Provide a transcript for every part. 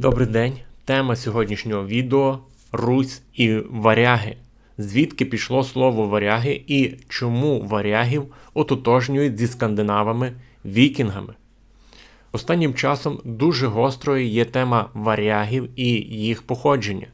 Добрий день. Тема сьогоднішнього відео Русь і варяги. Звідки пішло слово варяги і чому варягів ототожнюють зі скандинавами вікінгами? Останнім часом дуже гострою є тема варягів і їх походження.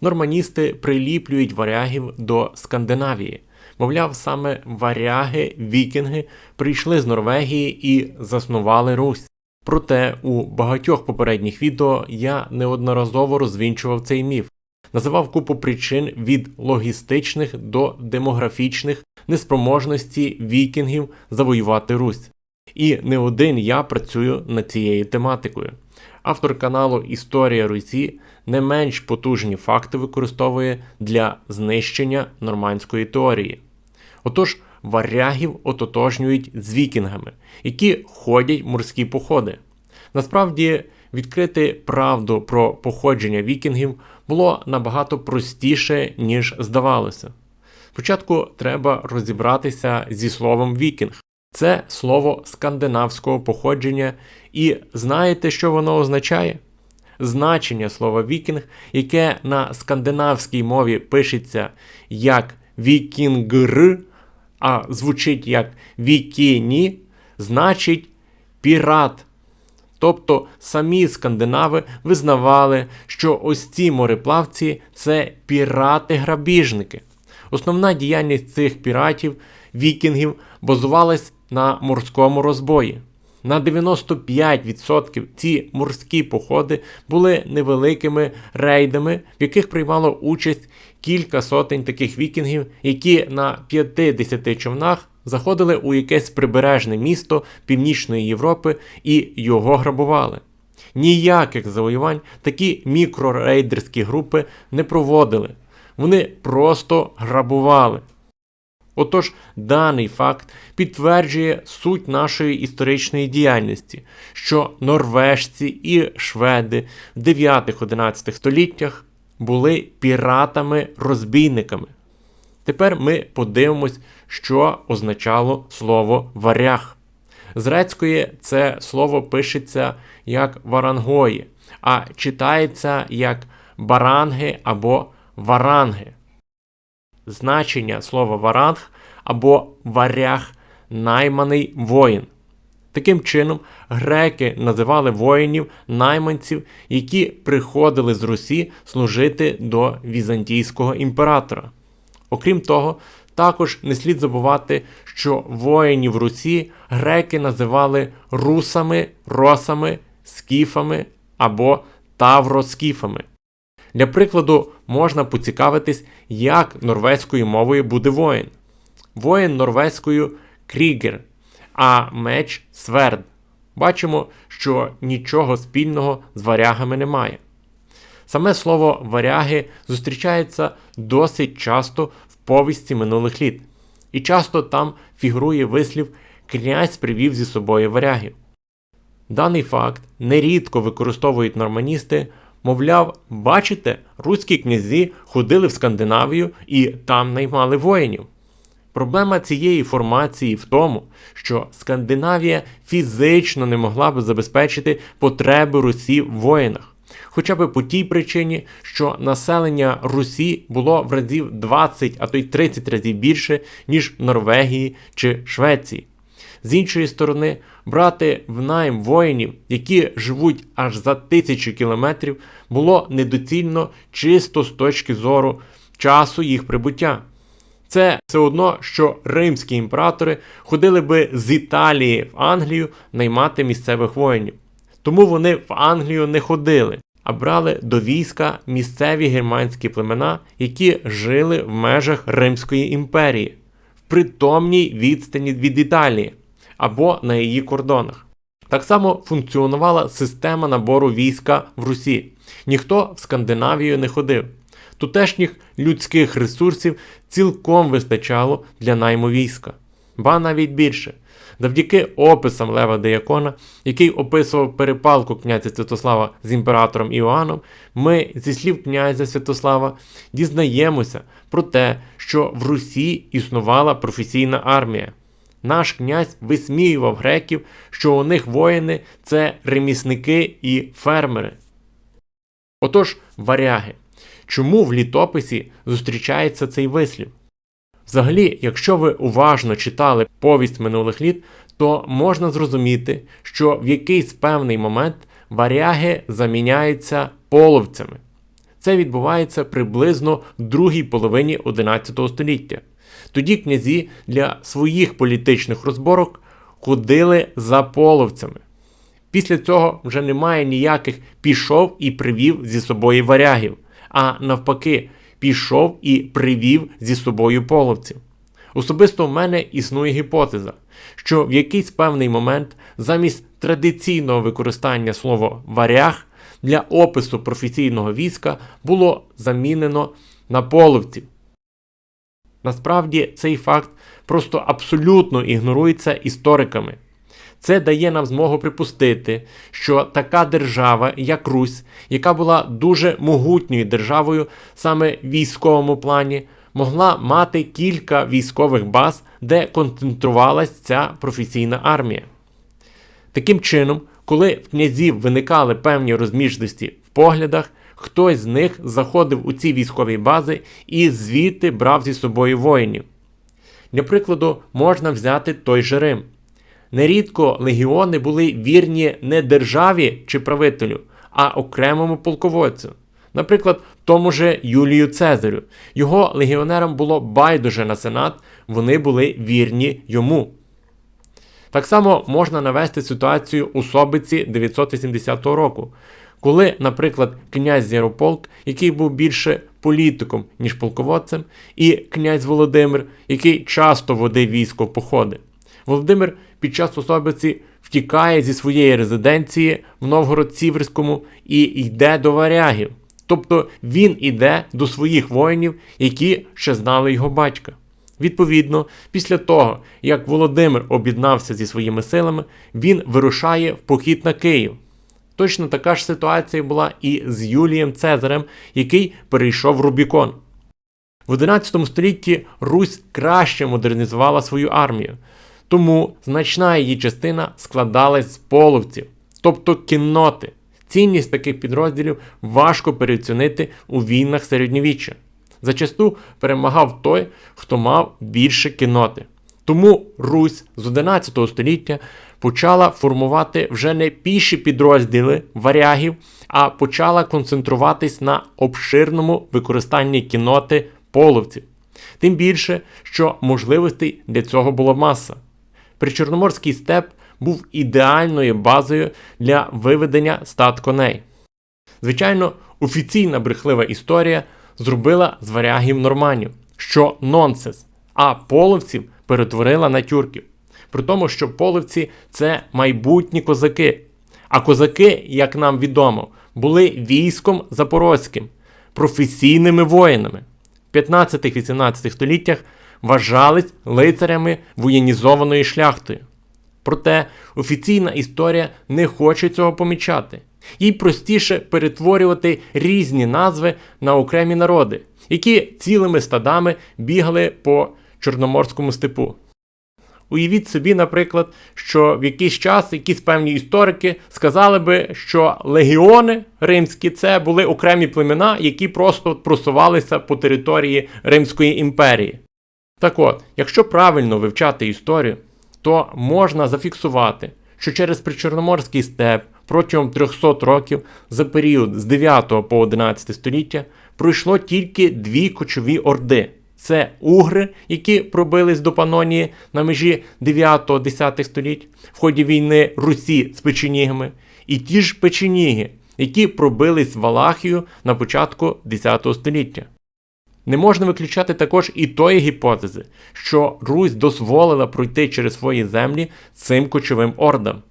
Норманісти приліплюють варягів до Скандинавії. Мовляв, саме варяги, вікінги прийшли з Норвегії і заснували Русь. Проте у багатьох попередніх відео я неодноразово розвінчував цей міф, називав купу причин від логістичних до демографічних неспроможності вікінгів завоювати Русь. І не один я працюю над цією тематикою. Автор каналу Історія Русі не менш потужні факти використовує для знищення нормандської теорії. Отож, варягів ототожнюють з вікінгами, які ходять морські походи. Насправді, відкрити правду про походження вікінгів було набагато простіше, ніж здавалося. Спочатку треба розібратися зі словом вікінг. Це слово скандинавського походження, і знаєте, що воно означає? Значення слова вікінг, яке на скандинавській мові пишеться як вікінгр, а звучить як вікіні, значить пірат. Тобто самі скандинави визнавали, що ось ці мореплавці це пірати-грабіжники. Основна діяльність цих піратів, вікінгів, базувалась на морському розбої. На 95% ці морські походи були невеликими рейдами, в яких приймало участь кілька сотень таких вікінгів, які на 50 човнах заходили у якесь прибережне місто Північної Європи і його грабували. Ніяких завоювань такі мікрорейдерські групи не проводили. Вони просто грабували. Отож, даний факт підтверджує суть нашої історичної діяльності, що норвежці і шведи в 9-11 століттях були піратами-розбійниками. Тепер ми подивимось, що означало слово варяг. З грецької це слово пишеться як варангої, а читається як баранги або варанги. Значення слова варанг або варяг найманий воїн. Таким чином, греки називали воїнів найманців, які приходили з Русі служити до візантійського імператора. Окрім того, також не слід забувати, що воїнів Русі греки називали русами, росами, скіфами або тавроскіфами. Для прикладу, можна поцікавитись, як норвезькою мовою буде воїн. Воїн норвезькою крігер, а меч сверд. Бачимо, що нічого спільного з варягами немає. Саме слово варяги зустрічається досить часто в повісті минулих літ, і часто там фігурує вислів князь привів зі собою варягів. Даний факт нерідко використовують норманісти, мовляв, бачите, руські князі ходили в Скандинавію і там наймали воїнів. Проблема цієї формації в тому, що Скандинавія фізично не могла б забезпечити потреби Русі в воїнах хоча б по тій причині, що населення Русі було в разів 20, а то й 30 разів більше, ніж Норвегії чи Швеції. З іншої сторони, брати в найм воїнів, які живуть аж за тисячу кілометрів, було недоцільно чисто з точки зору часу їх прибуття. Це все одно, що римські імператори ходили би з Італії в Англію наймати місцевих воїнів. Тому вони в Англію не ходили, а брали до війська місцеві германські племена, які жили в межах Римської імперії, в притомній відстані від Італії або на її кордонах. Так само функціонувала система набору війська в Русі. Ніхто в Скандинавію не ходив. Тутешніх людських ресурсів цілком вистачало для найму війська, ба навіть більше. Завдяки описам Лева Деякона, який описував перепалку князя Святослава з імператором Іоанном, ми зі слів князя Святослава дізнаємося про те, що в Русі існувала професійна армія. Наш князь висміював греків, що у них воїни це ремісники і фермери. Отож, варяги. Чому в літописі зустрічається цей вислів? Взагалі, якщо ви уважно читали повість минулих літ, то можна зрозуміти, що в якийсь певний момент варяги заміняються половцями. Це відбувається приблизно в другій половині 11 століття. Тоді князі для своїх політичних розборок ходили за половцями. Після цього вже немає ніяких пішов і привів зі собою варягів, а навпаки, пішов і привів зі собою половців. Особисто в мене існує гіпотеза, що в якийсь певний момент замість традиційного використання слова варяг для опису професійного війська було замінено на половців. Насправді цей факт просто абсолютно ігнорується істориками. Це дає нам змогу припустити, що така держава, як Русь, яка була дуже могутньою державою саме в військовому плані, могла мати кілька військових баз, де концентрувалася ця професійна армія. Таким чином, коли в князів виникали певні розміжності в поглядах, хтось з них заходив у ці військові бази і звідти брав зі собою воїнів. Для прикладу, можна взяти той же Рим. Нерідко легіони були вірні не державі чи правителю, а окремому полководцю. Наприклад, тому же Юлію Цезарю. Його легіонерам було байдуже на сенат, вони були вірні йому. Так само можна навести ситуацію у Собиці 980 року, коли, наприклад, князь Ярополк, який був більше політиком, ніж полководцем, і князь Володимир, який часто водив військо в походи. Володимир під час особиці втікає зі своєї резиденції в Новгород-Сіверському і йде до варягів. Тобто він іде до своїх воїнів, які ще знали його батька. Відповідно, після того, як Володимир об'єднався зі своїми силами, він вирушає в похід на Київ. Точно така ж ситуація була і з Юлієм Цезарем, який перейшов Рубікон. В 11 столітті Русь краще модернізувала свою армію, тому значна її частина складалась з половців, тобто кінноти. Цінність таких підрозділів важко переоцінити у війнах середньовіччя. Зачасту перемагав той, хто мав більше кінноти. Тому Русь з 11 століття почала формувати вже не піші підрозділи варягів, а почала концентруватись на обширному використанні кінноти половців. Тим більше, що можливостей для цього була маса. Причорноморський степ був ідеальною базою для виведення стат коней. Звичайно, офіційна брехлива історія зробила з варягів норманів, що нонсенс, а половців перетворила на тюрків. При тому, що половці це майбутні козаки. А козаки, як нам відомо, були військом запорозьким, професійними воїнами. В 15-18 століттях вважались лицарями воєнізованої шляхтою. Проте офіційна історія не хоче цього помічати. Їй простіше перетворювати різні назви на окремі народи, які цілими стадами бігали по Чорноморському степу. Уявіть собі, наприклад, що в якийсь час якісь певні історики сказали би, що легіони римські це були окремі племена, які просто просувалися по території Римської імперії. Так от, якщо правильно вивчати історію, то можна зафіксувати, що через причорноморський степ протягом 300 років за період з 9 по 11 століття пройшло тільки дві кочові орди. Це угри, які пробились до Панонії на межі 9-10 століть в ході війни Русі з печенігами, і ті ж печеніги, які пробились в Валахію на початку 10 століття. Не можна виключати також і тої гіпотези, що Русь дозволила пройти через свої землі цим кочовим ордам.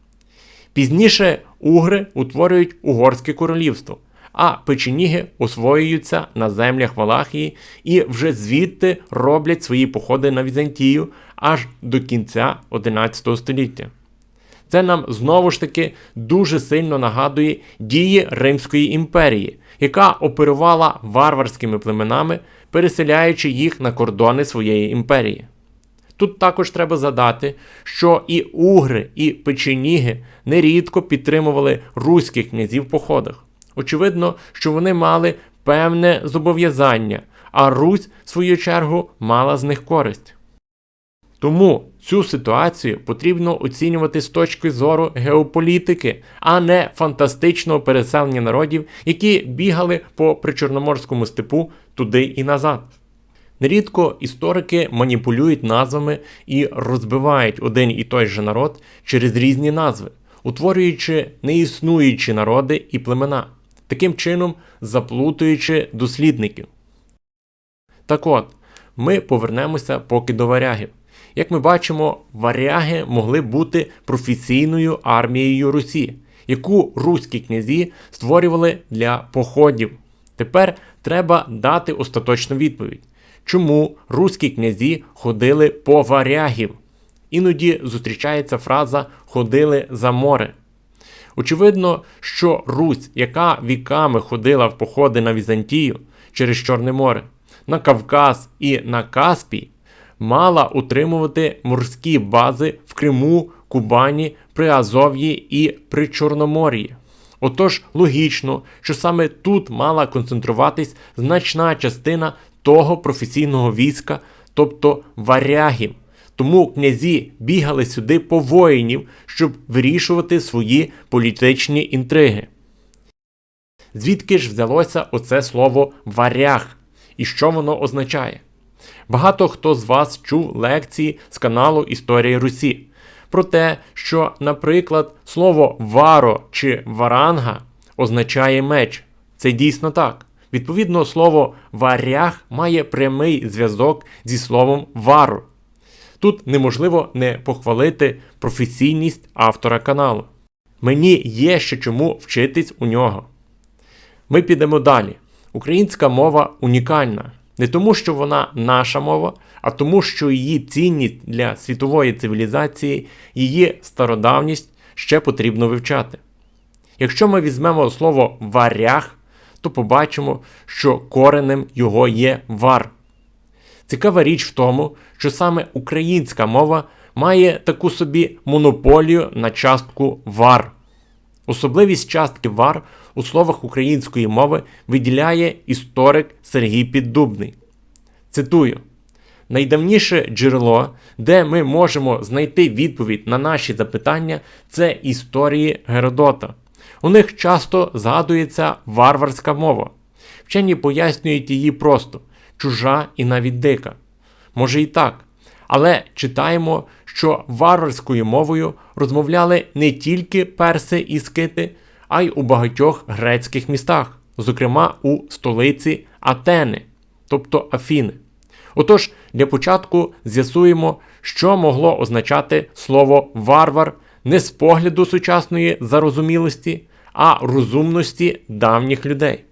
Пізніше угри утворюють Угорське королівство, а печеніги освоюються на землях Валахії і вже звідти роблять свої походи на Візантію аж до кінця 11 століття. Це нам знову ж таки дуже сильно нагадує дії Римської імперії, яка оперувала варварськими племенами, переселяючи їх на кордони своєї імперії. Тут також треба задати, що і угри, і печеніги нерідко підтримували руських князів в походах. Очевидно, що вони мали певне зобов'язання, а Русь, в свою чергу, мала з них користь. Тому цю ситуацію потрібно оцінювати з точки зору геополітики, а не фантастичного переселення народів, які бігали по причорноморському степу туди і назад. Нерідко історики маніпулюють назвами і розбивають один і той же народ через різні назви, утворюючи неіснуючі народи і племена, таким чином заплутуючи дослідників. Так от, ми повернемося поки до варягів. Як ми бачимо, варяги могли бути професійною армією Русі, яку руські князі створювали для походів. Тепер треба дати остаточну відповідь, чому руські князі ходили по варягів. Іноді зустрічається фраза ходили за море. Очевидно, що Русь, яка віками ходила в походи на Візантію через Чорне море, на Кавказ і на Каспій, мала утримувати морські бази в Криму, Кубані, Приазов'ї і Причорномор'ї. Отож, логічно, що саме тут мала концентруватись значна частина того професійного війська, тобто варягів. Тому князі бігали сюди по воїнів, щоб вирішувати свої політичні інтриги. Звідки ж взялося оце слово варяг і що воно означає? Багато хто з вас чув лекції з каналу Історії Русі про те, що, наприклад, слово варо чи варанга означає меч. Це дійсно так. Відповідно, слово варяг має прямий зв'язок зі словом варо. Тут неможливо не похвалити професійність автора каналу. Мені є ще чому вчитись у нього. Ми підемо далі. Українська мова унікальна. Не тому, що вона наша мова, а тому, що її цінність для світової цивілізації, її стародавність ще потрібно вивчати. Якщо ми візьмемо слово варяг, то побачимо, що коренем його є вар. Цікава річ в тому, що саме українська мова має таку собі монополію на частку вар. Особливість частки вар у словах української мови виділяє історик Сергій Піддубний. Цитую: найдавніше джерело, де ми можемо знайти відповідь на наші запитання, це історії Геродота. У них часто згадується варварська мова. Вчені пояснюють її просто чужа і навіть дика. Може і так. Але читаємо, що варварською мовою розмовляли не тільки перси і скити, а й у багатьох грецьких містах, зокрема у столиці Атени, тобто Афіни. Отож, для початку з'ясуємо, що могло означати слово варвар не з погляду сучасної зарозумілості, а розумності давніх людей.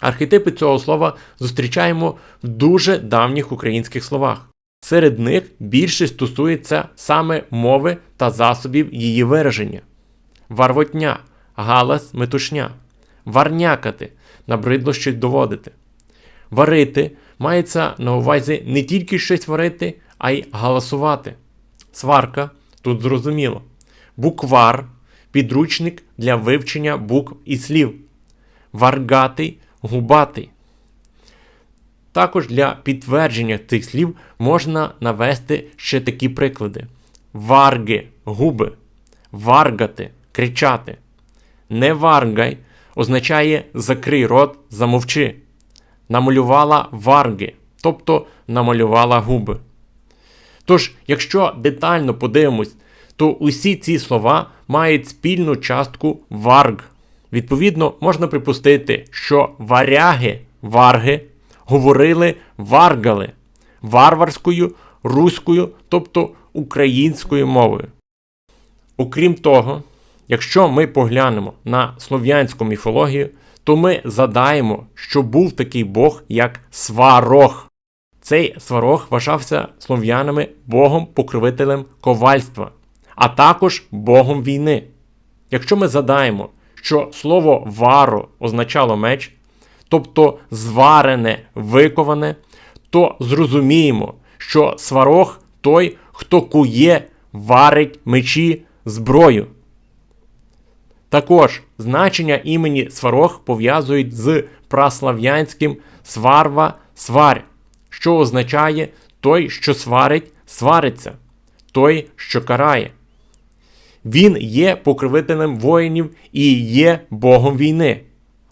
Архетипи цього слова зустрічаємо в дуже давніх українських словах. Серед них більшість стосується саме мови та засобів її вираження: варвотня, галас, метушня, варнякати, набридло щось доводити. Варити мається на увазі не тільки щось варити, а й галасувати. Сварка тут зрозуміло. Буквар підручник для вивчення букв і слів. Варгатий губатий. Також для підтвердження цих слів можна навести ще такі приклади: варги губи, варгати кричати. Не варгай означає закрий рот, замовчи. Намалювала варги, тобто намалювала губи. Тож, якщо детально подивимось, то усі ці слова мають спільну частку варг. Відповідно, можна припустити, що варяги, варги говорили варгали варварською, руською, тобто українською мовою. Окрім того, якщо ми поглянемо на слов'янську міфологію, то ми задаємо, що був такий бог, як сварог. Цей сварог вважався слов'янами богом-покровителем ковальства, а також богом війни. Якщо ми задаємо, що слово варо означало меч, тобто зварене, виковане, то зрозуміємо, що сварог той, хто кує, варить мечі зброю. Також значення імені Сварог пов'язують з праслав'янським сварва сварь, що означає той, що сварить, свариться, той, що карає. Він є покровителем воїнів і є Богом війни.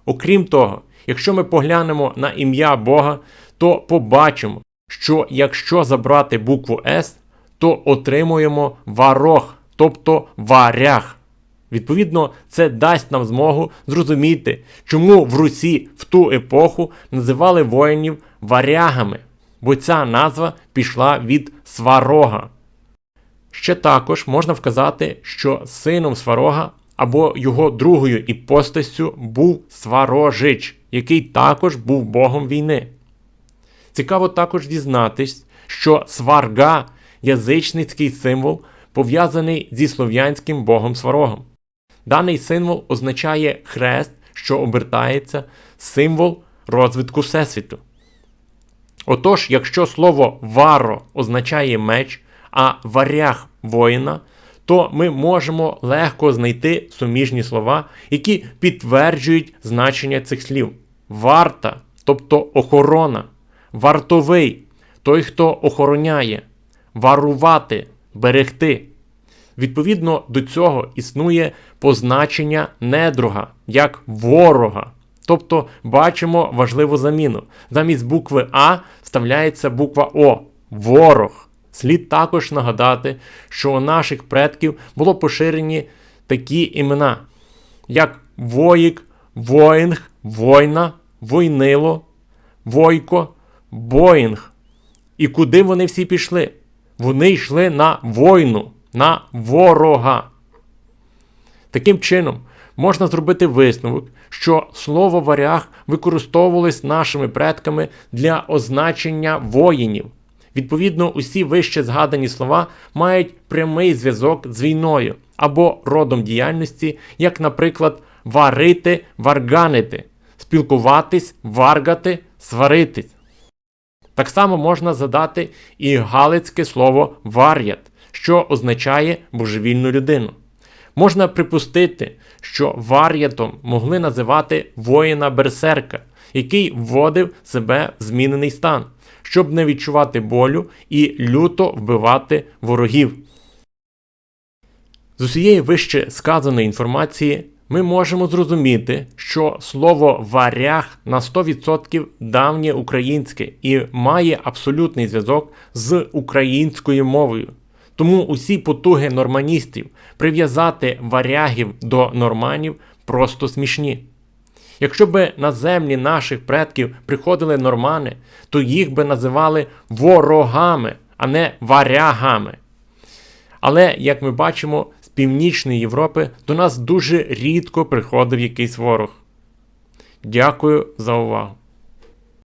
Окрім того, якщо ми поглянемо на ім'я Бога, то побачимо, що якщо забрати букву С, то отримуємо варог, тобто варяг. Відповідно, це дасть нам змогу зрозуміти, чому в Русі в ту епоху називали воїнів варягами, бо ця назва пішла від сварога. Ще також можна вказати, що сином сварога або його другою іпостастю був Сварожич, який також був богом війни. Цікаво також дізнатись, що сварга язичницький символ, пов'язаний зі слов'янським богом сварогом. Даний символ означає хрест, що обертається, символ розвитку Всесвіту. Отож, якщо слово варо означає меч, а варяг воїна, то ми можемо легко знайти суміжні слова, які підтверджують значення цих слів: варта, тобто охорона, вартовий той, хто охороняє, варувати, берегти. Відповідно до цього існує позначення недруга як ворога. Тобто бачимо важливу заміну. Замість букви А вставляється буква О ворог. Слід також нагадати, що у наших предків було поширені такі імена, як Воїк, Воїнг, Война, Войнило, Войко, Боїнг. І куди вони всі пішли? Вони йшли на войну, на ворога. Таким чином, можна зробити висновок, що слово варяг використовувалось нашими предками для означення воїнів. Відповідно, усі вище згадані слова мають прямий зв'язок з війною або родом діяльності, як, наприклад, варити, варганити, спілкуватись, варгати, сваритись. Так само можна задати і галицьке слово вар'ят, що означає божевільну людину. Можна припустити, що вар'ятом могли називати воїна берсерка, який вводив себе в змінений стан, щоб не відчувати болю і люто вбивати ворогів. З усієї вище сказаної інформації ми можемо зрозуміти, що слово варяг на 100% давнє українське і має абсолютний зв'язок з українською мовою. Тому усі потуги норманістів прив'язати варягів до норманів просто смішні. Якщо би на землі наших предків приходили нормани, то їх би називали ворогами, а не варягами. Але, як ми бачимо, з Північної Європи до нас дуже рідко приходив якийсь ворог. Дякую за увагу!